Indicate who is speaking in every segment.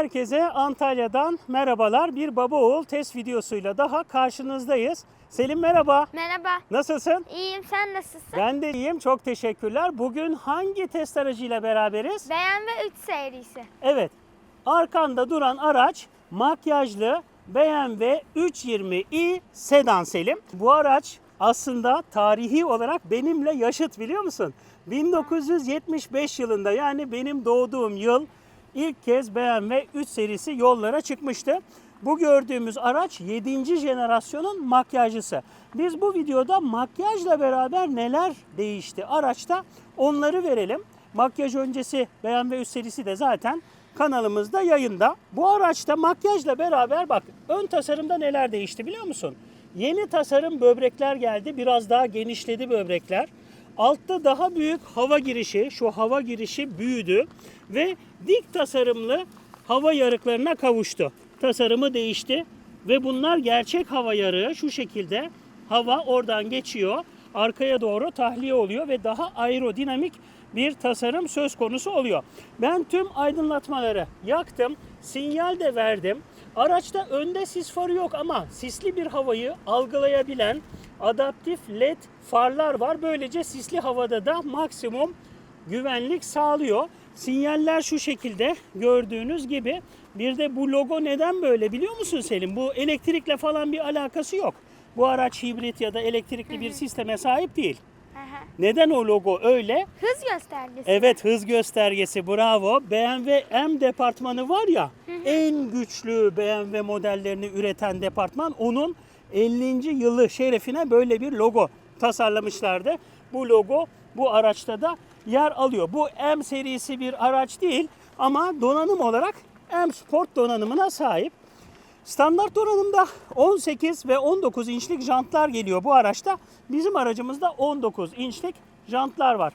Speaker 1: Herkese Antalya'dan merhabalar. Bir baba oğul test videosuyla daha karşınızdayız. Selim merhaba.
Speaker 2: Merhaba.
Speaker 1: Nasılsın?
Speaker 2: İyiyim. Sen nasılsın?
Speaker 1: Ben de iyiyim. Çok teşekkürler. Bugün hangi test aracıyla beraberiz?
Speaker 2: BMW 3 serisi.
Speaker 1: Evet. Arkanda duran araç makyajlı BMW 320i sedan Selim. Bu araç aslında tarihi olarak benimle yaşıt biliyor musun? 1975 yılında yani benim doğduğum yıl ilk kez BMW 3 serisi yollara çıkmıştı. Bu gördüğümüz araç 7. jenerasyonun makyajcısı. Biz bu videoda makyajla beraber neler değişti araçta onları verelim. Makyaj öncesi BMW 3 serisi de zaten kanalımızda yayında. Bu araçta makyajla beraber bak ön tasarımda neler değişti biliyor musun? Yeni tasarım böbrekler geldi. Biraz daha genişledi böbrekler. Altta daha büyük hava girişi, şu hava girişi büyüdü ve dik tasarımlı hava yarıklarına kavuştu. Tasarımı değişti ve bunlar gerçek hava yarığı şu şekilde hava oradan geçiyor, arkaya doğru tahliye oluyor ve daha aerodinamik bir tasarım söz konusu oluyor. Ben tüm aydınlatmaları yaktım, sinyal de verdim. Araçta önde sis farı yok ama sisli bir havayı algılayabilen adaptif led farlar var. Böylece sisli havada da maksimum güvenlik sağlıyor. Sinyaller şu şekilde gördüğünüz gibi. Bir de bu logo neden böyle biliyor musun Selim? Bu elektrikle falan bir alakası yok. Bu araç hibrit ya da elektrikli bir sisteme sahip değil.
Speaker 2: Aha.
Speaker 1: Neden o logo öyle?
Speaker 2: Hız göstergesi.
Speaker 1: Evet hız göstergesi bravo. BMW M departmanı var ya en güçlü BMW modellerini üreten departman onun 50. yılı şerefine böyle bir logo tasarlamışlardı. Bu logo bu araçta da yer alıyor. Bu M serisi bir araç değil ama donanım olarak M Sport donanımına sahip. Standart donanımda 18 ve 19 inçlik jantlar geliyor bu araçta. Bizim aracımızda 19 inçlik jantlar var.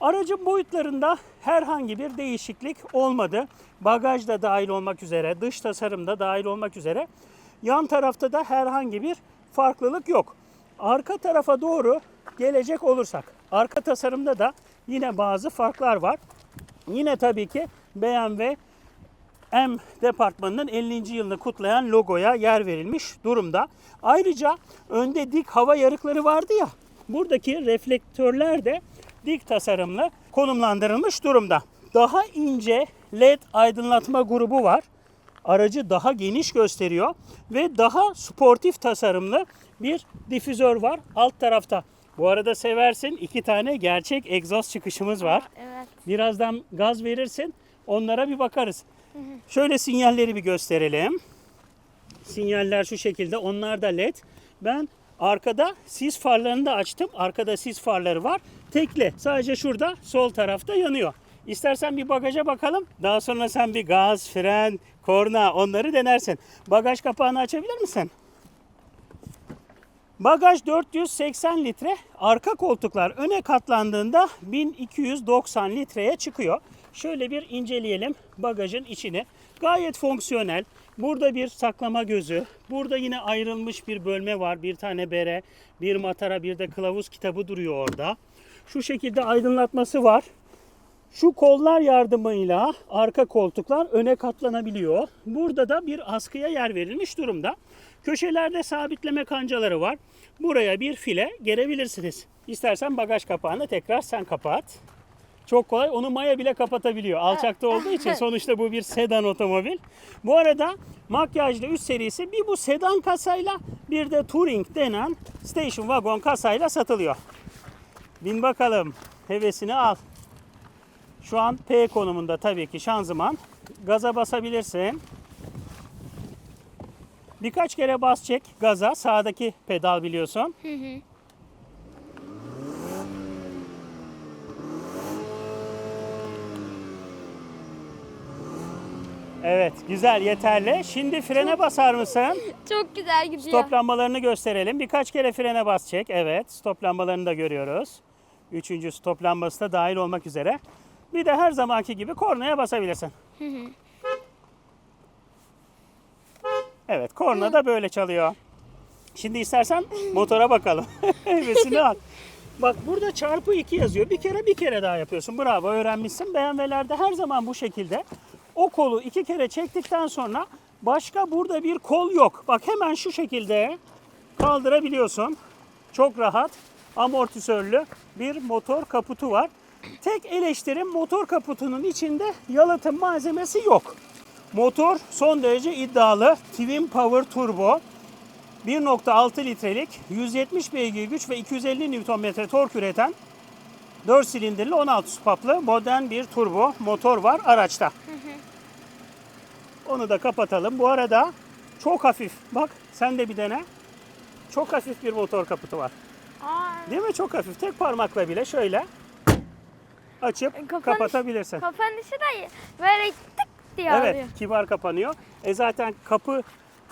Speaker 1: Aracın boyutlarında herhangi bir değişiklik olmadı. Bagaj da dahil olmak üzere, dış tasarım da dahil olmak üzere. Yan tarafta da herhangi bir farklılık yok. Arka tarafa doğru gelecek olursak, arka tasarımda da yine bazı farklar var. Yine tabii ki BMW M departmanının 50. yılını kutlayan logoya yer verilmiş durumda. Ayrıca önde dik hava yarıkları vardı ya. Buradaki reflektörler de dik tasarımlı konumlandırılmış durumda. Daha ince LED aydınlatma grubu var. Aracı daha geniş gösteriyor ve daha sportif tasarımlı bir difüzör var alt tarafta. Bu arada seversin iki tane gerçek egzoz çıkışımız var.
Speaker 2: Evet.
Speaker 1: Birazdan gaz verirsin. Onlara bir bakarız. Şöyle sinyalleri bir gösterelim. Sinyaller şu şekilde. Onlar da led. Ben arkada sis farlarını da açtım. Arkada sis farları var. Tekli. Sadece şurada sol tarafta yanıyor. İstersen bir bagaja bakalım. Daha sonra sen bir gaz, fren, korna onları denersin. Bagaj kapağını açabilir misin? Bagaj 480 litre, arka koltuklar öne katlandığında 1290 litreye çıkıyor. Şöyle bir inceleyelim bagajın içini. Gayet fonksiyonel. Burada bir saklama gözü, burada yine ayrılmış bir bölme var. Bir tane bere, bir matara, bir de kılavuz kitabı duruyor orada. Şu şekilde aydınlatması var. Şu kollar yardımıyla arka koltuklar öne katlanabiliyor. Burada da bir askıya yer verilmiş durumda. Köşelerde sabitleme kancaları var. Buraya bir file gerebilirsiniz. İstersen bagaj kapağını tekrar sen kapat. Çok kolay. Onu Maya bile kapatabiliyor. Alçakta olduğu için sonuçta bu bir sedan otomobil. Bu arada makyajlı 3 serisi bir bu sedan kasayla bir de Touring denen station wagon kasayla satılıyor. Bin bakalım. Hevesini al. Şu an P konumunda tabii ki şanzıman. Gaza basabilirsin. Birkaç kere bas çek gaza. Sağdaki pedal biliyorsun.
Speaker 2: Hı hı.
Speaker 1: Evet güzel yeterli. Şimdi frene basar mısın?
Speaker 2: Çok güzel gidiyor.
Speaker 1: Stop lambalarını gösterelim. Birkaç kere frene bas çek. Evet stop lambalarını da görüyoruz. Üçüncü stop lambası da dahil olmak üzere. Bir de her zamanki gibi kornaya basabilirsin. Evet korna da böyle çalıyor. Şimdi istersen motora bakalım. Hevesini al. Bak burada çarpı 2 yazıyor. Bir kere bir kere daha yapıyorsun. Bravo öğrenmişsin. BMW'lerde her zaman bu şekilde. O kolu iki kere çektikten sonra başka burada bir kol yok. Bak hemen şu şekilde kaldırabiliyorsun. Çok rahat amortisörlü bir motor kaputu var. Tek eleştirim motor kaputunun içinde yalıtım malzemesi yok. Motor son derece iddialı. Twin Power Turbo. 1.6 litrelik 170 beygir güç ve 250 Nm tork üreten 4 silindirli 16 supaplı modern bir turbo motor var araçta. Onu da kapatalım. Bu arada çok hafif. Bak sen de bir dene. Çok hafif bir motor kaputu var.
Speaker 2: Aa,
Speaker 1: Değil mi? Çok hafif. Tek parmakla bile şöyle açıp
Speaker 2: Kapanış-
Speaker 1: kapatabilirsin.
Speaker 2: kapanışı da böyle tık diye
Speaker 1: Evet,
Speaker 2: alıyor.
Speaker 1: kibar kapanıyor. E zaten kapı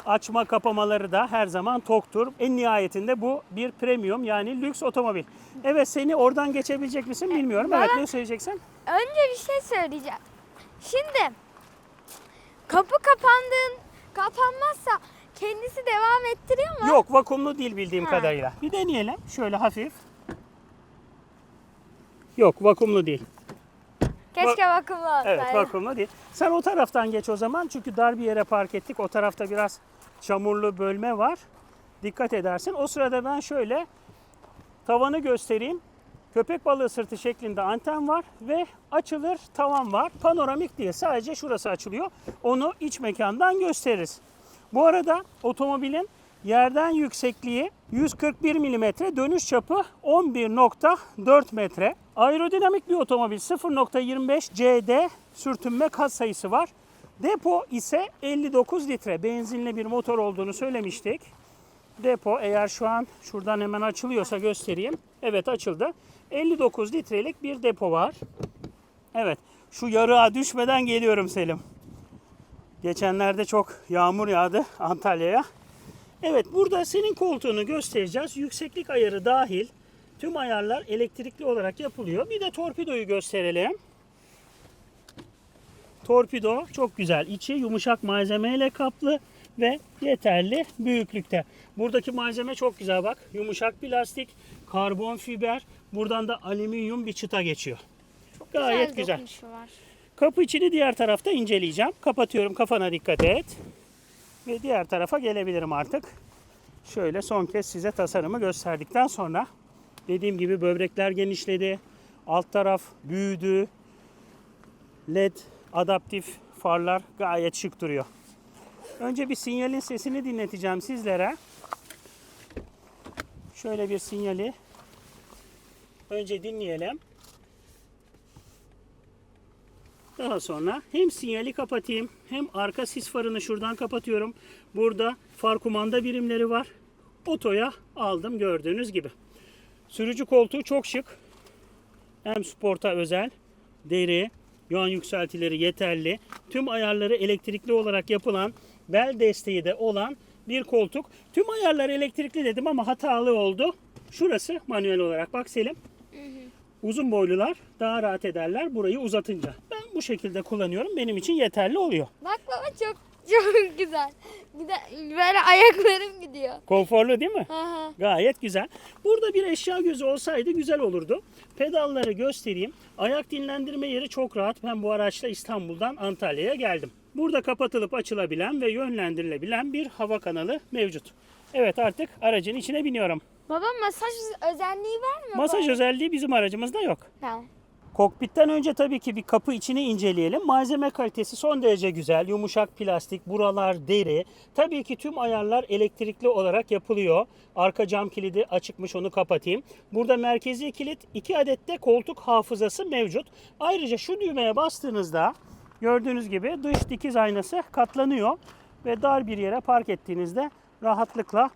Speaker 1: açma kapamaları da her zaman toktur. En nihayetinde bu bir premium yani lüks otomobil. Evet seni oradan geçebilecek misin bilmiyorum.
Speaker 2: bana-
Speaker 1: Evet ne söyleyeceksin?
Speaker 2: Önce bir şey söyleyeceğim. Şimdi kapı kapandığın kapanmazsa kendisi devam ettiriyor mu?
Speaker 1: Yok vakumlu değil bildiğim
Speaker 2: Ha.
Speaker 1: kadarıyla. Bir deneyelim. Şöyle hafif. Yok vakumlu değil.
Speaker 2: Keşke bakımlı olsaydı.
Speaker 1: Evet vakumlu değil. Sen o taraftan geç o zaman çünkü dar bir yere park ettik. O tarafta biraz çamurlu bölme var. Dikkat edersin. O sırada ben şöyle tavanı göstereyim. Köpek balığı sırtı şeklinde anten var ve açılır tavan var. Panoramik değil sadece şurası açılıyor. Onu iç mekandan gösteririz. Bu arada otomobilin yerden yüksekliği 141 mm, dönüş çapı 11.4 metre. Aerodinamik bir otomobil 0.25 CD sürtünme kat sayısı var. Depo ise 59 litre benzinli bir motor olduğunu söylemiştik. Depo eğer şu an şuradan hemen açılıyorsa göstereyim. Evet açıldı. 59 litrelik bir depo var. Evet şu yarığa düşmeden geliyorum Selim. Geçenlerde çok yağmur yağdı Antalya'ya. Evet burada senin koltuğunu göstereceğiz. Yükseklik ayarı dahil tüm ayarlar elektrikli olarak yapılıyor. Bir de torpidoyu gösterelim. Torpido çok güzel. İçi yumuşak malzemeyle kaplı ve yeterli büyüklükte. Buradaki malzeme çok güzel bak. Yumuşak plastik, karbon fiber, buradan da alüminyum bir çıta geçiyor. Gayet güzel.
Speaker 2: dokunuşu var.
Speaker 1: Kapı içini diğer tarafta inceleyeceğim. Kapatıyorum kafana dikkat et. Ve diğer tarafa gelebilirim artık. Şöyle son kez size tasarımı gösterdikten sonra dediğim gibi böbrekler genişledi. Alt taraf büyüdü. LED adaptif farlar gayet şık duruyor. Önce bir sinyalin sesini dinleteceğim sizlere. Şöyle bir sinyali önce dinleyelim. Daha sonra hem sinyali kapatayım hem arka sis farını şuradan kapatıyorum. Burada far kumanda birimleri var. Otoya aldım gördüğünüz gibi. Sürücü koltuğu çok şık. Hem sporta özel. Deri, yan yükseltileri yeterli. Tüm ayarları elektrikli olarak yapılan, bel desteği de olan bir koltuk. Tüm ayarlar elektrikli dedim ama hatalı oldu. Şurası manuel olarak. Bak Selim. Uzun boylular daha rahat ederler burayı uzatınca. Bu şekilde kullanıyorum. Benim için yeterli oluyor.
Speaker 2: Bak baba çok çok güzel. De böyle ayaklarım gidiyor.
Speaker 1: Konforlu değil mi?
Speaker 2: Hı.
Speaker 1: Gayet güzel. Burada bir eşya gözü olsaydı güzel olurdu. Pedalları göstereyim. Ayak dinlendirme yeri çok rahat. Ben bu araçla İstanbul'dan Antalya'ya geldim. Burada kapatılıp açılabilen ve yönlendirilebilen bir hava kanalı mevcut. Evet artık aracın içine biniyorum.
Speaker 2: Baba masaj özelliği var mı?
Speaker 1: Masaj özelliği bizim aracımızda yok.
Speaker 2: Tamam.
Speaker 1: Kokpitten önce tabii ki bir kapı içini inceleyelim. Malzeme kalitesi son derece güzel. Yumuşak plastik, buralar deri. Tabii ki tüm ayarlar elektrikli olarak yapılıyor. Arka cam kilidi açıkmış onu kapatayım. Burada merkezi kilit 2 adet de koltuk hafızası mevcut. Ayrıca şu düğmeye bastığınızda gördüğünüz gibi dış dikiz aynası katlanıyor. Ve dar bir yere park ettiğinizde rahatlıkla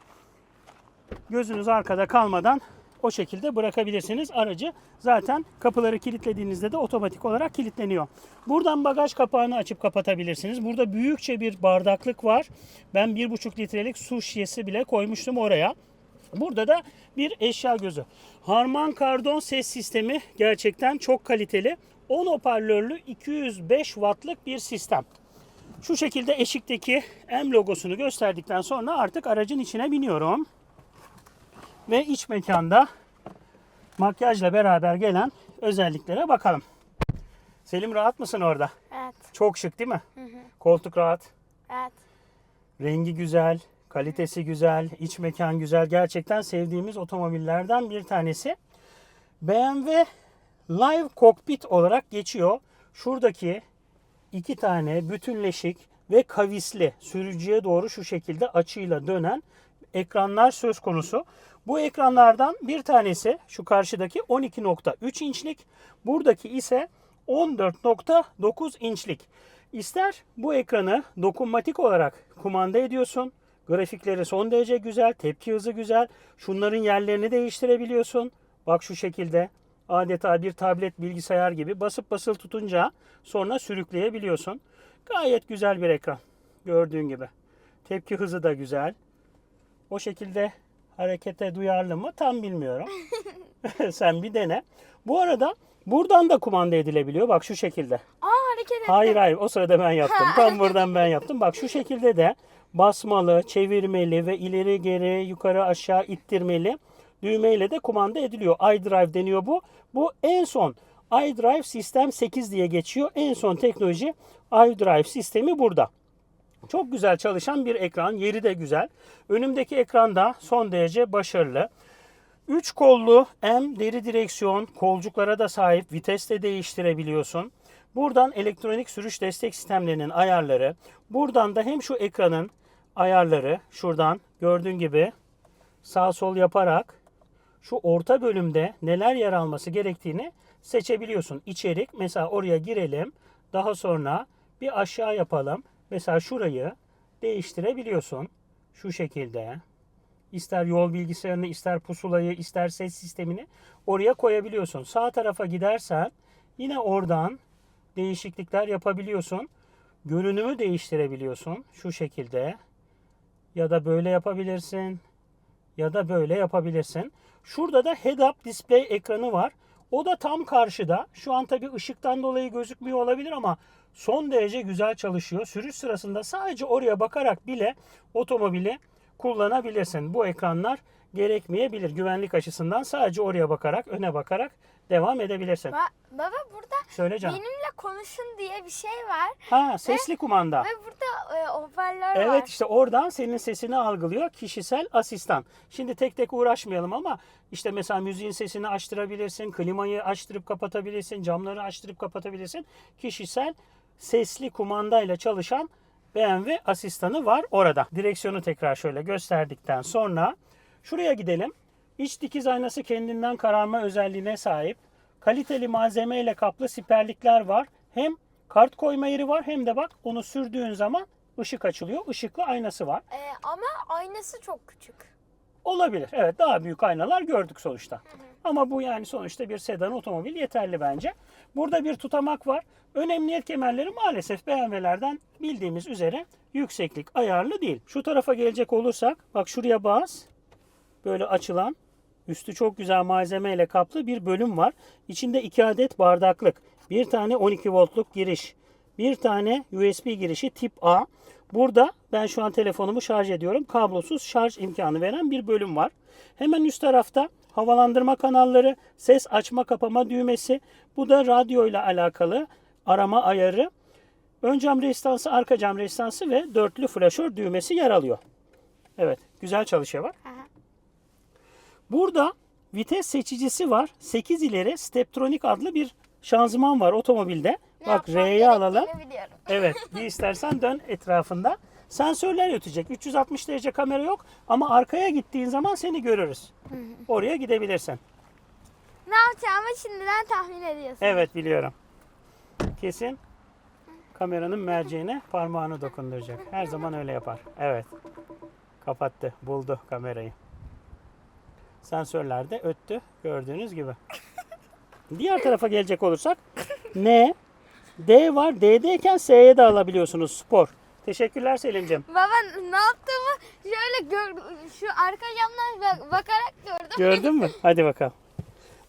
Speaker 1: gözünüz arkada kalmadan o şekilde bırakabilirsiniz. Aracı zaten kapıları kilitlediğinizde de otomatik olarak kilitleniyor. Buradan bagaj kapağını açıp kapatabilirsiniz. Burada büyükçe bir bardaklık var. Ben 1,5 litrelik su şişesi bile koymuştum oraya. Burada da bir eşya gözü. Harman Kardon ses sistemi gerçekten çok kaliteli. 10 hoparlörlü 205 wattlık bir sistem. Şu şekilde eşikteki M logosunu gösterdikten sonra artık aracın içine biniyorum ve iç mekanda makyajla beraber gelen özelliklere bakalım. Selim rahat mısın orada?
Speaker 2: Evet.
Speaker 1: Çok şık değil mi? Koltuk rahat.
Speaker 2: Evet.
Speaker 1: Rengi güzel, kalitesi güzel, iç mekan güzel. Gerçekten sevdiğimiz otomobillerden bir tanesi. BMW Live Cockpit olarak geçiyor. Şuradaki iki tane bütünleşik ve kavisli sürücüye doğru şu şekilde açıyla dönen ekranlar söz konusu. Bu ekranlardan bir tanesi şu karşıdaki 12.3 inçlik, buradaki ise 14.9 inçlik. İster bu ekranı dokunmatik olarak kumanda ediyorsun. Grafikleri son derece güzel, tepki hızı güzel. Şunların yerlerini değiştirebiliyorsun. Bak şu şekilde adeta bir tablet bilgisayar gibi basıp basılı tutunca sonra sürükleyebiliyorsun. Gayet güzel bir ekran. Gördüğün gibi. Tepki hızı da güzel. O şekilde harekete duyarlı mı tam bilmiyorum. Sen bir dene. Bu arada buradan da kumanda edilebiliyor. Bak şu şekilde.
Speaker 2: Aa hareket etti.
Speaker 1: Hayır hayır o sırada ben yaptım. Tam buradan ben yaptım. Bak şu şekilde de basmalı, çevirmeli ve ileri geri yukarı aşağı ittirmeli düğmeyle de kumanda ediliyor. iDrive deniyor bu. Bu en son iDrive Sistem 8 diye geçiyor. En son teknoloji iDrive sistemi burada. Çok güzel çalışan bir ekran. Yeri de güzel. Önümdeki ekranda son derece başarılı. 3 kollu M deri direksiyon, kolcuklara da sahip, vites de değiştirebiliyorsun. Buradan elektronik sürüş destek sistemlerinin ayarları, buradan da hem şu ekranın ayarları, şuradan gördüğün gibi sağ sol yaparak şu orta bölümde neler yer alması gerektiğini seçebiliyorsun. İçerik mesela oraya girelim. Daha sonra bir aşağı yapalım. Mesela şurayı değiştirebiliyorsun. Şu şekilde. İster yol bilgisayarını, ister pusulayı, ister ses sistemini oraya koyabiliyorsun. Sağ tarafa gidersen yine oradan değişiklikler yapabiliyorsun. Görünümü değiştirebiliyorsun şu şekilde. Ya da böyle yapabilirsin. Ya da böyle yapabilirsin. Şurada da head-up display ekranı var. O da tam karşıda. Şu an tabii ışıktan dolayı gözükmüyor olabilir ama son derece güzel çalışıyor. Sürüş sırasında sadece oraya bakarak bile otomobili kullanabilirsin. Bu ekranlar gerekmeyebilir. Güvenlik açısından sadece oraya bakarak, öne bakarak devam edebilirsin.
Speaker 2: Ba- baba burada
Speaker 1: Söyle canım.
Speaker 2: benimle konuşun diye bir şey var.
Speaker 1: Ha, sesli kumanda.
Speaker 2: Ve burada e, hoparlör var.
Speaker 1: Evet işte oradan senin sesini algılıyor kişisel asistan. Şimdi tek tek uğraşmayalım ama işte mesela müziğin sesini açtırabilirsin, klimayı açtırıp kapatabilirsin, camları açtırıp kapatabilirsin. Kişisel sesli kumandayla çalışan BMW asistanı var orada. Direksiyonu tekrar şöyle gösterdikten sonra şuraya gidelim. İç dikiz aynası kendinden kararma özelliğine sahip. Kaliteli malzemeyle kaplı siperlikler var. Hem kart koyma yeri var hem de bak onu sürdüğün zaman ışık açılıyor. Işıklı aynası var.
Speaker 2: E, ama aynası çok küçük.
Speaker 1: Olabilir. Evet daha büyük aynalar gördük sonuçta. Ama bu yani sonuçta bir sedan otomobil yeterli bence. Burada bir tutamak var. Ön emniyet kemerleri maalesef BMW'lerden bildiğimiz üzere yükseklik ayarlı değil. Şu tarafa gelecek olursak bak şuraya bas. Böyle açılan üstü çok güzel malzemeyle kaplı bir bölüm var. İçinde iki adet bardaklık. Bir tane 12 voltluk giriş. Bir tane USB girişi tip A. Burada ben şu an telefonumu şarj ediyorum. Kablosuz şarj imkanı veren bir bölüm var. Hemen üst tarafta havalandırma kanalları, ses açma kapama düğmesi. Bu da radyo ile alakalı arama ayarı. Ön cam rezistansı, arka cam rezistansı ve dörtlü flaşör düğmesi yer alıyor. Evet, güzel çalışıyor bak. Burada vites seçicisi var. 8 ileri Steptronic adlı bir şanzıman var otomobilde.
Speaker 2: Ne
Speaker 1: Bak
Speaker 2: yapmam
Speaker 1: R'yi alalım.
Speaker 2: biliyorum.
Speaker 1: Evet bir istersen dön etrafında. Sensörler ötecek. 360 derece kamera yok ama arkaya gittiğin zaman seni görürüz. Oraya gidebilirsin.
Speaker 2: Ne yapacağımı şimdiden tahmin ediyorsun.
Speaker 1: Evet biliyorum. Kesin kameranın merceğine parmağını dokunduracak. Her zaman öyle yapar. Evet. Kapattı. Buldu kamerayı. Sensörler de öttü. Gördüğünüz gibi. Diğer tarafa gelecek olursak N, D var. D'deyken S'ye de alabiliyorsunuz spor. Teşekkürler Selim'ciğim.
Speaker 2: Baba ne yaptığımı şöyle gör, şu arka camdan bak- bakarak gördüm.
Speaker 1: Gördün mü? Hadi bakalım.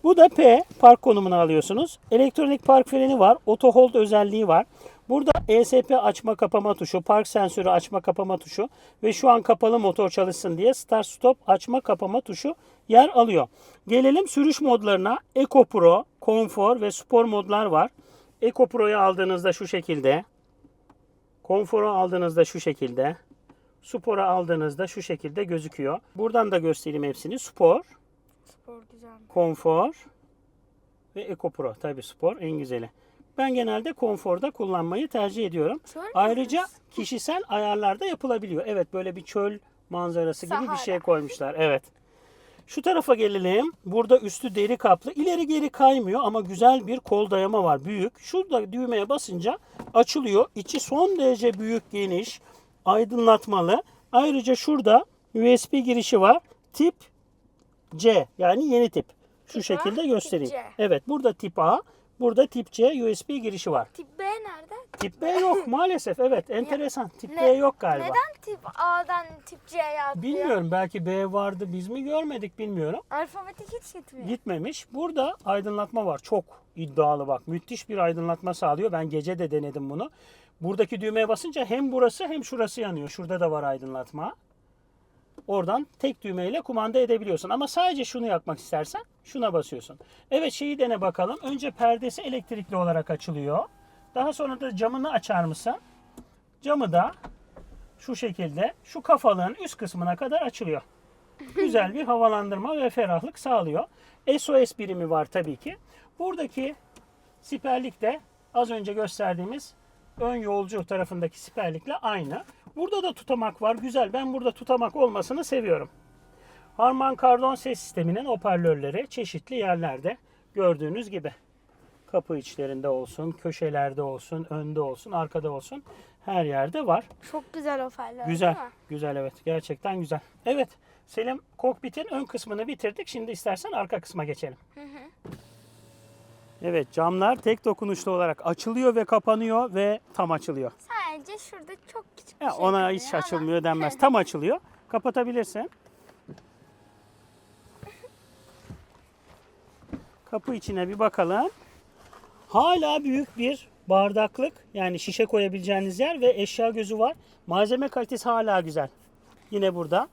Speaker 1: Bu da P. Park konumunu alıyorsunuz. Elektronik park freni var. Auto hold özelliği var. Burada ESP açma kapama tuşu, park sensörü açma kapama tuşu ve şu an kapalı motor çalışsın diye start stop açma kapama tuşu yer alıyor. Gelelim sürüş modlarına. Eco Pro, Konfor ve Spor modlar var. Eco Pro'yu aldığınızda şu şekilde. Konforu aldığınızda şu şekilde. Spor'u aldığınızda şu şekilde gözüküyor. Buradan da göstereyim hepsini. Spor,
Speaker 2: Spor güzel.
Speaker 1: Konfor ve Eco Pro. Tabii spor en güzeli. Ben genelde konforda kullanmayı tercih ediyorum.
Speaker 2: Çöl
Speaker 1: Ayrıca
Speaker 2: burası?
Speaker 1: kişisel ayarlarda yapılabiliyor. Evet böyle bir çöl manzarası gibi bir şey koymuşlar. Evet. Şu tarafa gelelim. Burada üstü deri kaplı. İleri geri kaymıyor ama güzel bir kol dayama var. Büyük. Şurada düğmeye basınca açılıyor. İçi son derece büyük, geniş, aydınlatmalı. Ayrıca şurada USB girişi var. Tip C yani yeni tip. Şu
Speaker 2: Tip A,
Speaker 1: şekilde
Speaker 2: tip
Speaker 1: göstereyim.
Speaker 2: C.
Speaker 1: Evet burada tip A, burada tip C USB girişi var.
Speaker 2: Tip B nerede?
Speaker 1: Tip B yok maalesef. Evet enteresan. Tip
Speaker 2: Ne-
Speaker 1: B yok galiba.
Speaker 2: Neden tip A'dan tip C'ye atlıyor?
Speaker 1: Bilmiyorum belki B vardı biz mi görmedik bilmiyorum.
Speaker 2: Alfabetik hiç gitmiyor.
Speaker 1: Gitmemiş. Burada aydınlatma var. Çok iddialı bak. Müthiş bir aydınlatma sağlıyor. Ben gece de denedim bunu. Buradaki düğmeye basınca hem burası hem şurası yanıyor. Şurada da var aydınlatma. Oradan tek düğmeyle kumanda edebiliyorsun. Ama sadece şunu yapmak istersen şuna basıyorsun. Evet şeyi dene bakalım. Önce perdesi elektrikli olarak açılıyor. Daha sonra da camını açar mısın? Camı da şu şekilde şu kafalığın üst kısmına kadar açılıyor. Güzel bir havalandırma ve ferahlık sağlıyor. SOS birimi var tabii ki. Buradaki siperlik de az önce gösterdiğimiz ön yolcu tarafındaki siperlikle aynı. Burada da tutamak var. Güzel. Ben burada tutamak olmasını seviyorum. Harman Kardon ses sisteminin hoparlörleri çeşitli yerlerde gördüğünüz gibi. Kapı içlerinde olsun, köşelerde olsun, önde olsun, arkada olsun her yerde var.
Speaker 2: Çok güzel hoparlör
Speaker 1: Güzel.
Speaker 2: değil mi?
Speaker 1: Güzel evet. Gerçekten güzel. Evet. Selim kokpitin ön kısmını bitirdik. Şimdi istersen arka kısma geçelim. Evet camlar tek dokunuşlu olarak açılıyor ve kapanıyor ve tam açılıyor.
Speaker 2: Sadece şurada çok küçük bir
Speaker 1: Ya
Speaker 2: şey
Speaker 1: ona hiç
Speaker 2: ama-
Speaker 1: açılmıyor denmez. Tam açılıyor. Kapatabilirsin. Kapı içine bir bakalım. Hala büyük bir bardaklık yani şişe koyabileceğiniz yer ve eşya gözü var. Malzeme kalitesi hala güzel. Yine burada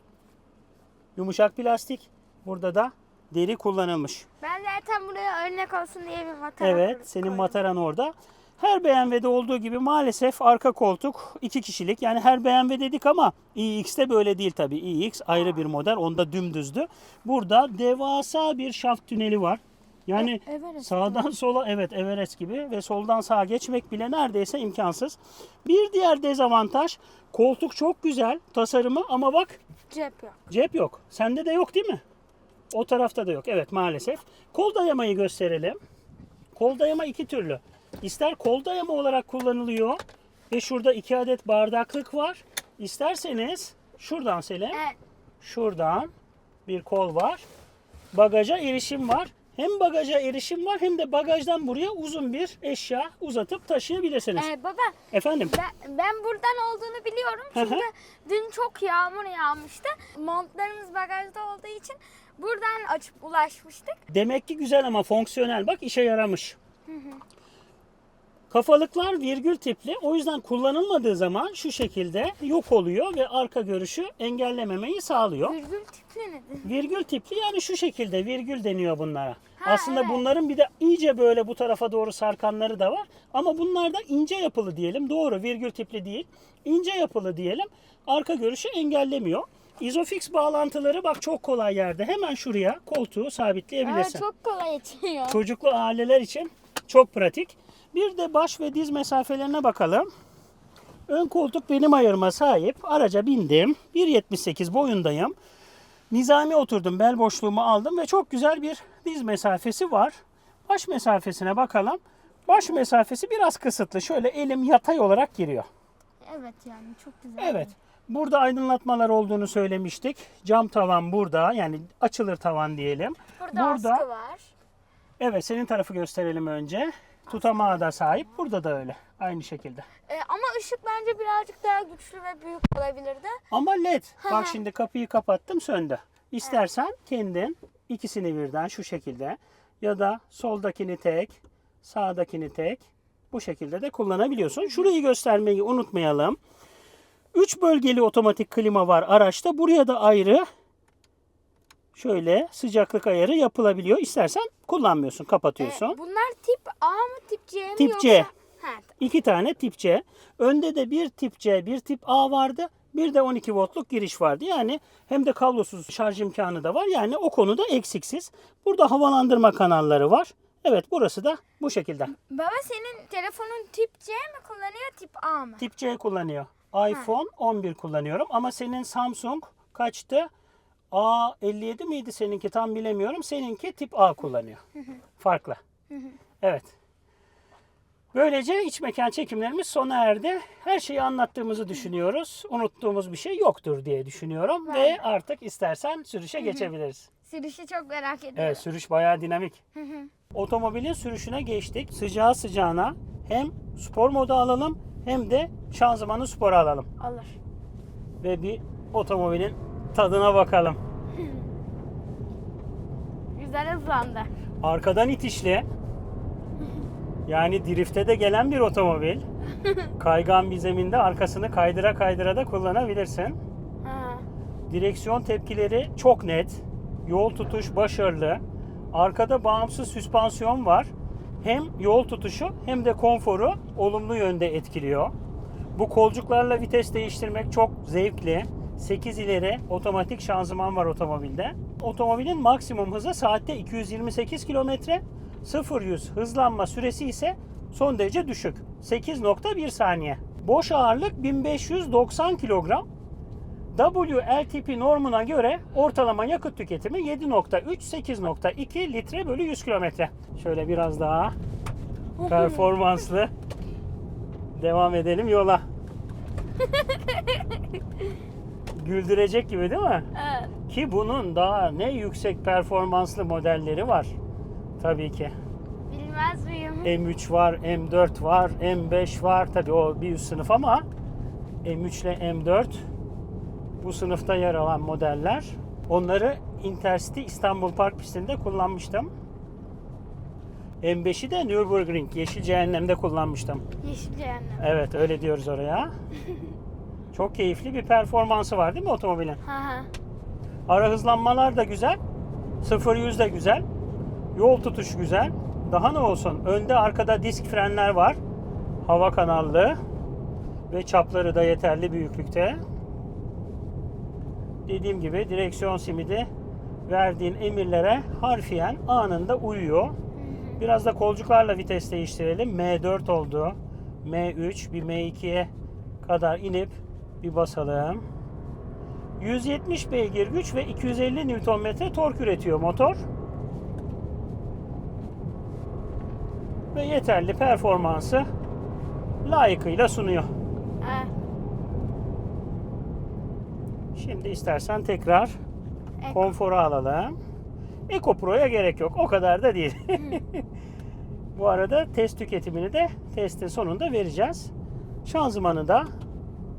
Speaker 1: yumuşak plastik. Burada da deri kullanılmış.
Speaker 2: Ben zaten buraya örnek olsun diye bir matara
Speaker 1: Evet, senin
Speaker 2: koydum.
Speaker 1: mataran orada. Her BMW'de olduğu gibi maalesef arka koltuk iki kişilik. Yani her BMW dedik ama iX'te böyle değil tabii. iX ayrı bir model. Onda dümdüzdü. Burada devasa bir şaft tüneli var. Yani
Speaker 2: E- Everest
Speaker 1: sağdan sola evet Everest gibi ve soldan sağa geçmek bile neredeyse imkansız. Bir diğer dezavantaj koltuk çok güzel tasarımı ama bak
Speaker 2: Cep yok.
Speaker 1: Cep yok. Sende de yok değil mi? O tarafta da yok. Evet maalesef. Kol dayamayı gösterelim. Kol dayama iki türlü. İster kol dayama olarak kullanılıyor ve şurada iki adet bardaklık var. İsterseniz şuradan Selim,
Speaker 2: Evet.
Speaker 1: şuradan bir kol var. Bagaja erişim var. Hem bagaja erişim var hem de bagajdan buraya uzun bir eşya uzatıp taşıyabilirsiniz.
Speaker 2: Ee, baba
Speaker 1: Efendim?
Speaker 2: ben, ben buradan olduğunu biliyorum.
Speaker 1: Hı hı.
Speaker 2: Çünkü dün çok yağmur yağmıştı. Montlarımız bagajda olduğu için buradan açıp ulaşmıştık.
Speaker 1: Demek ki güzel ama fonksiyonel. Bak işe yaramış. Kafalıklar virgül tipli. O yüzden kullanılmadığı zaman şu şekilde yok oluyor ve arka görüşü engellememeyi sağlıyor.
Speaker 2: Virgül tipli nedir?
Speaker 1: Virgül tipli yani şu şekilde virgül deniyor bunlara.
Speaker 2: Ha,
Speaker 1: Aslında
Speaker 2: evet.
Speaker 1: bunların bir de iyice böyle bu tarafa doğru sarkanları da var. Ama bunlar da ince yapılı diyelim. Doğru virgül tipli değil. İnce yapılı diyelim. Arka görüşü engellemiyor. Isofix bağlantıları bak çok kolay yerde. Hemen şuraya koltuğu sabitleyebilirsin.
Speaker 2: Aa, çok kolay açılıyor.
Speaker 1: Çocuklu aileler için çok pratik. Bir de baş ve diz mesafelerine bakalım. Ön koltuk benim ayarıma sahip. Araca bindim. 1.78 boyundayım. Nizami oturdum. Bel boşluğumu aldım ve çok güzel bir diz mesafesi var. Baş mesafesine bakalım. Baş mesafesi biraz kısıtlı. Şöyle elim yatay olarak giriyor.
Speaker 2: Evet yani çok güzel.
Speaker 1: Evet. Burada aydınlatmalar olduğunu söylemiştik. Cam tavan burada. Yani açılır tavan diyelim.
Speaker 2: Burada, askı var.
Speaker 1: Evet senin tarafı gösterelim önce. Tutamağa da sahip. Burada da öyle. Aynı şekilde.
Speaker 2: Ee, ama ışık bence birazcık daha güçlü ve büyük olabilirdi.
Speaker 1: Ama led. Bak şimdi kapıyı kapattım söndü. İstersen kendin ikisini birden şu şekilde ya da soldakini tek, sağdakini tek bu şekilde de kullanabiliyorsun. Şurayı göstermeyi unutmayalım. 3 bölgeli otomatik klima var araçta. Buraya da ayrı şöyle sıcaklık ayarı yapılabiliyor. İstersen kullanmıyorsun, kapatıyorsun.
Speaker 2: Ee, bunlar tip A mı tip C mi
Speaker 1: Tip
Speaker 2: yoksa?
Speaker 1: C.
Speaker 2: Ha.
Speaker 1: İki tane tip C. Önde de bir tip C, bir tip A vardı. Bir de 12 voltluk giriş vardı. Yani hem de kablosuz şarj imkanı da var. Yani o konuda eksiksiz. Burada havalandırma kanalları var. Evet burası da bu şekilde.
Speaker 2: Baba senin telefonun tip C mi kullanıyor tip A mı?
Speaker 1: Tip C kullanıyor. iPhone 11 kullanıyorum ama senin Samsung kaçtı? A57 miydi seninki tam bilemiyorum. Seninki tip A kullanıyor. Farklı. Evet. Böylece iç mekan çekimlerimiz sona erdi. Her şeyi anlattığımızı düşünüyoruz. Unuttuğumuz bir şey yoktur diye düşünüyorum. Ve artık istersen sürüşe geçebiliriz.
Speaker 2: Sürüşü çok merak ediyorum.
Speaker 1: Evet sürüş bayağı dinamik. Otomobilin sürüşüne geçtik. Sıcağı sıcağına hem spor modu alalım hem de şanzımanı spora alalım.
Speaker 2: Olur.
Speaker 1: Ve bir otomobilin tadına bakalım.
Speaker 2: Güzel hızlandı.
Speaker 1: Arkadan itişli. Yani drifte de gelen bir otomobil. Kaygan bir zeminde arkasını kaydıra kaydıra da kullanabilirsin.
Speaker 2: Ha.
Speaker 1: Direksiyon tepkileri çok net. Yol tutuş başarılı. Arkada bağımsız süspansiyon var. Hem yol tutuşu hem de konforu olumlu yönde etkiliyor. Bu kolcuklarla vites değiştirmek çok zevkli. 8 ileri otomatik şanzıman var otomobilde. Otomobilin maksimum hızı saatte 228 km. 0-100 hızlanma süresi ise son derece düşük. 8.1 saniye. Boş ağırlık 1590 kilogram. WLTP normuna göre ortalama yakıt tüketimi 7.3-8.2 litre bölü 100 kilometre. Şöyle biraz daha performanslı devam edelim yola. Güldürecek gibi değil mi?
Speaker 2: Evet.
Speaker 1: Ki bunun daha ne yüksek performanslı modelleri var. Tabii ki.
Speaker 2: Bilmez miyim?
Speaker 1: M3 var, M4 var, M5 var. Tabii o bir üst sınıf ama M3 ile M4 bu sınıfta yer alan modeller. Onları Intercity İstanbul Park pistinde kullanmıştım. M5'i de Nürburgring, Yeşil Cehennem'de kullanmıştım.
Speaker 2: Yeşil cehennem.
Speaker 1: Evet öyle diyoruz oraya. Çok keyifli bir performansı var değil mi otomobilin?
Speaker 2: Ha ha.
Speaker 1: Ara hızlanmalar da güzel. 0-100 de güzel. Yol tutuş güzel. Daha ne olsun? Önde arkada disk frenler var. Hava kanallı. Ve çapları da yeterli büyüklükte. Dediğim gibi direksiyon simidi verdiğin emirlere harfiyen anında uyuyor. Biraz da kolcuklarla vites değiştirelim. M4 oldu. M3 bir M2'ye kadar inip bir basalım. 170 beygir güç ve 250 Nm tork üretiyor motor. Ve yeterli performansı layıkıyla sunuyor.
Speaker 2: Ha.
Speaker 1: Şimdi istersen tekrar
Speaker 2: Eko.
Speaker 1: konforu alalım. Eco Pro'ya gerek yok. O kadar da değil. Bu arada test tüketimini de testin sonunda vereceğiz. Şanzımanı da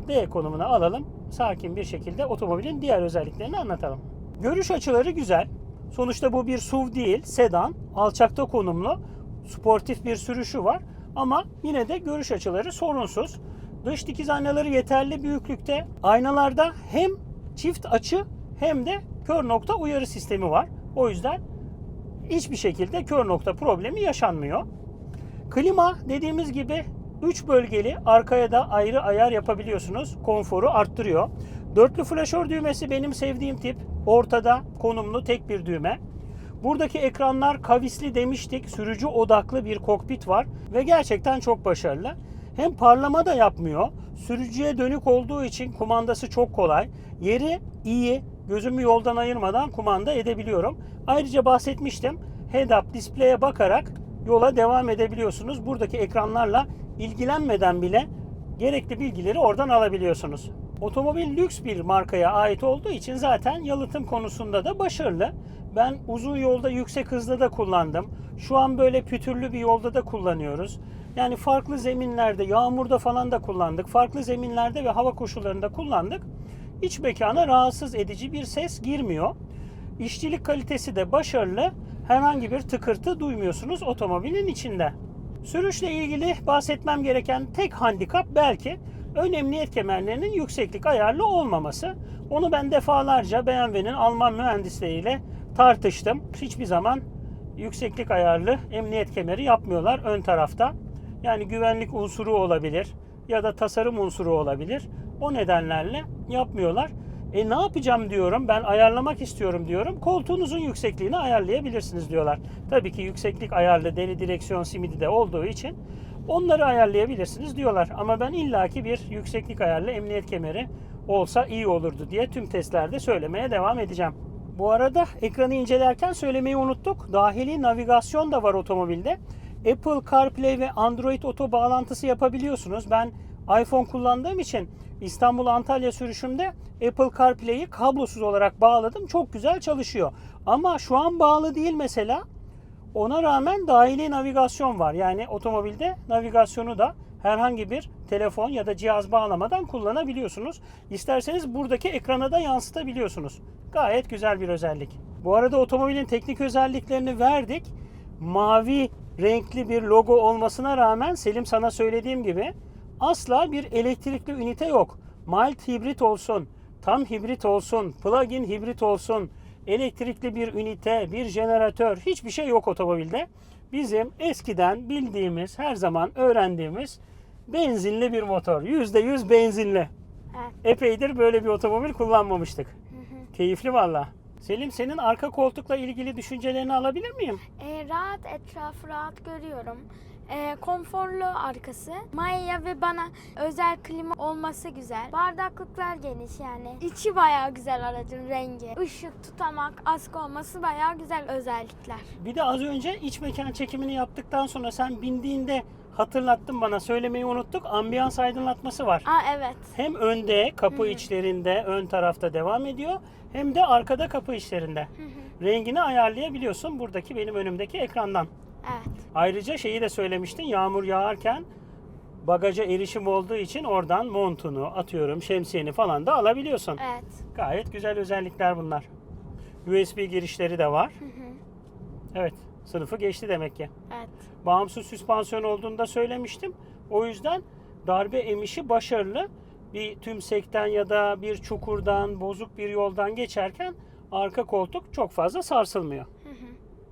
Speaker 1: D konumuna alalım. Sakin bir şekilde otomobilin diğer özelliklerini anlatalım. Görüş açıları güzel. Sonuçta bu bir SUV değil, sedan. Alçakta konumlu, sportif bir sürüşü var. Ama yine de görüş açıları sorunsuz. Dış dikiz aynaları yeterli büyüklükte. Aynalarda hem çift açı hem de kör nokta uyarı sistemi var. O yüzden hiçbir şekilde kör nokta problemi yaşanmıyor. Klima dediğimiz gibi 3 bölgeli arkaya da ayrı ayar yapabiliyorsunuz. Konforu arttırıyor. Dörtlü flaşör düğmesi benim sevdiğim tip. Ortada konumlu tek bir düğme. Buradaki ekranlar kavisli demiştik. Sürücü odaklı bir kokpit var ve gerçekten çok başarılı. Hem parlama da yapmıyor. Sürücüye dönük olduğu için kumandası çok kolay. Yeri iyi. Gözümü yoldan ayırmadan kumanda edebiliyorum. Ayrıca bahsetmiştim. Head-up display'e bakarak yola devam edebiliyorsunuz. Buradaki ekranlarla ilgilenmeden bile gerekli bilgileri oradan alabiliyorsunuz. Otomobil lüks bir markaya ait olduğu için zaten yalıtım konusunda da başarılı. Ben uzun yolda yüksek hızda da kullandım. Şu an böyle pütürlü bir yolda da kullanıyoruz. Yani farklı zeminlerde, yağmurda falan da kullandık. Farklı zeminlerde ve hava koşullarında kullandık. İç mekana rahatsız edici bir ses girmiyor. İşçilik kalitesi de başarılı. Herhangi bir tıkırtı duymuyorsunuz otomobilin içinde. Sürüşle ilgili bahsetmem gereken tek handikap belki ön emniyet kemerlerinin yükseklik ayarlı olmaması. Onu ben defalarca BMW'nin Alman mühendisleriyle tartıştım. Hiçbir zaman yükseklik ayarlı emniyet kemeri yapmıyorlar ön tarafta. Yani güvenlik unsuru olabilir ya da tasarım unsuru olabilir. O nedenlerle yapmıyorlar. E ne yapacağım diyorum ben ayarlamak istiyorum diyorum. Koltuğunuzun yüksekliğini ayarlayabilirsiniz diyorlar. Tabii ki yükseklik ayarlı deri direksiyon simidi de olduğu için onları ayarlayabilirsiniz diyorlar. Ama ben illaki bir yükseklik ayarlı emniyet kemeri olsa iyi olurdu diye tüm testlerde söylemeye devam edeceğim. Bu arada ekranı incelerken söylemeyi unuttuk. Dahili navigasyon da var otomobilde. Apple CarPlay ve Android Auto bağlantısı yapabiliyorsunuz. Ben iPhone kullandığım için İstanbul Antalya sürüşümde Apple CarPlay'i kablosuz olarak bağladım. Çok güzel çalışıyor. Ama şu an bağlı değil mesela. Ona rağmen dahili navigasyon var. Yani otomobilde navigasyonu da herhangi bir telefon ya da cihaz bağlamadan kullanabiliyorsunuz. İsterseniz buradaki ekrana da yansıtabiliyorsunuz. Gayet güzel bir özellik. Bu arada otomobilin teknik özelliklerini verdik. Mavi renkli bir logo olmasına rağmen Selim sana söylediğim gibi asla bir elektrikli ünite yok. Mild hibrit olsun, tam hibrit olsun, plug-in hibrit olsun, elektrikli bir ünite, bir jeneratör hiçbir şey yok otomobilde. Bizim eskiden bildiğimiz, her zaman öğrendiğimiz benzinli bir motor. %100 benzinli.
Speaker 2: Evet.
Speaker 1: Epeydir böyle bir otomobil kullanmamıştık. Keyifli valla. Selim senin arka koltukla ilgili düşüncelerini alabilir miyim?
Speaker 2: E, rahat etrafı rahat görüyorum. E, konforlu arkası. Maya ve bana özel klima olması güzel. Bardaklıklar geniş yani. İçi bayağı güzel aracın rengi. Işık tutamak, askı olması bayağı güzel özellikler.
Speaker 1: Bir de az önce iç mekan çekimini yaptıktan sonra sen bindiğinde hatırlattın bana söylemeyi unuttuk. Ambiyans aydınlatması var.
Speaker 2: Aa evet.
Speaker 1: Hem önde kapı içlerinde ön tarafta devam ediyor hem de arkada kapı içlerinde. Rengini ayarlayabiliyorsun buradaki benim önümdeki ekrandan.
Speaker 2: Evet.
Speaker 1: Ayrıca şeyi de söylemiştin yağmur yağarken bagaja erişim olduğu için oradan montunu atıyorum şemsiyeni falan da alabiliyorsun.
Speaker 2: Evet.
Speaker 1: Gayet güzel özellikler bunlar. USB girişleri de var. Evet sınıfı geçti demek ki.
Speaker 2: Evet.
Speaker 1: Bağımsız süspansiyon olduğunu da söylemiştim. O yüzden darbe emişi başarılı. Bir tümsekten ya da bir çukurdan, bozuk bir yoldan geçerken arka koltuk çok fazla sarsılmıyor.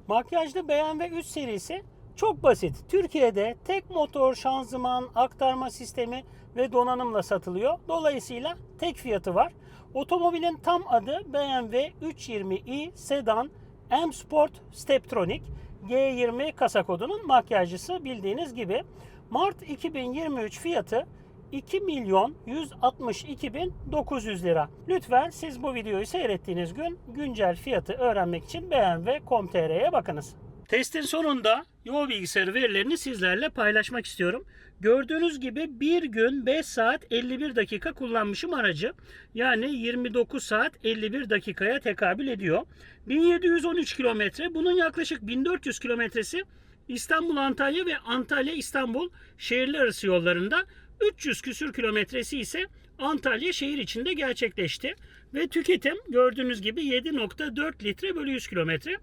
Speaker 1: Makyajlı BMW 3 serisi çok basit. Türkiye'de tek motor, şanzıman, aktarma sistemi ve donanımla satılıyor. Dolayısıyla tek fiyatı var. Otomobilin tam adı BMW 320i Sedan M Sport Steptronic G20 kasa kodunun makyajcısı bildiğiniz gibi. Mart 2023 fiyatı 2 milyon 162 bin 900 lira. Lütfen siz bu videoyu seyrettiğiniz gün güncel fiyatı öğrenmek için bmw.com.tr'ye bakınız. Testin sonunda yol bilgisayarı verilerini sizlerle paylaşmak istiyorum. Gördüğünüz gibi bir gün 5 saat 51 dakika kullanmışım aracı. Yani 29 saat 51 dakikaya tekabül ediyor. 1713 kilometre bunun yaklaşık 1400 kilometresi İstanbul Antalya ve Antalya İstanbul şehirler arası yollarında 300 küsür kilometresi ise Antalya şehir içinde gerçekleşti. Ve tüketim gördüğünüz gibi 7.4 litre bölü 100 kilometre.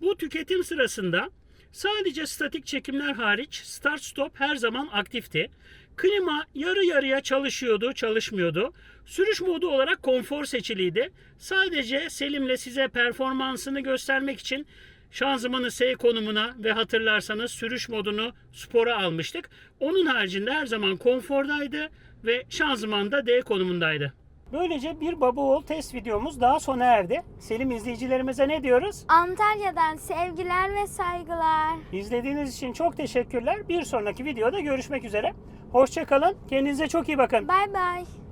Speaker 1: Bu tüketim sırasında sadece statik çekimler hariç start stop her zaman aktifti. Klima yarı yarıya çalışıyordu, çalışmıyordu. Sürüş modu olarak konfor seçiliydi. Sadece Selim'le size performansını göstermek için şanzımanı S konumuna ve hatırlarsanız sürüş modunu spora almıştık. Onun haricinde her zaman konfordaydı ve şanzıman da D konumundaydı. Böylece bir baba oğul test videomuz daha sona erdi. Selim izleyicilerimize ne diyoruz?
Speaker 2: Antalya'dan sevgiler ve saygılar.
Speaker 1: İzlediğiniz için çok teşekkürler. Bir sonraki videoda görüşmek üzere. Hoşçakalın. Kendinize çok iyi bakın.
Speaker 2: Bay bay.